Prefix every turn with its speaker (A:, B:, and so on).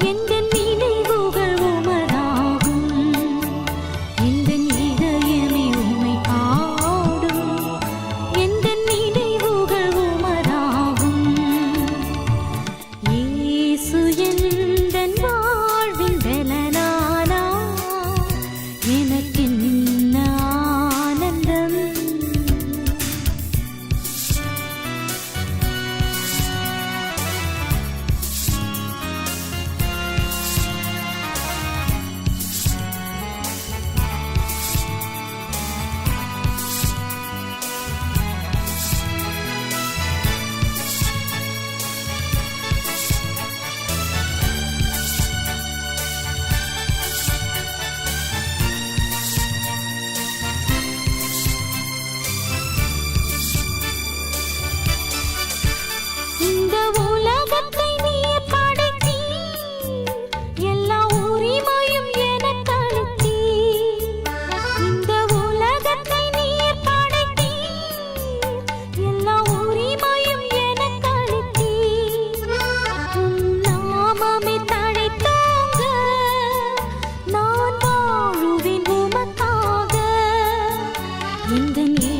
A: எங்கள் இந்த நீ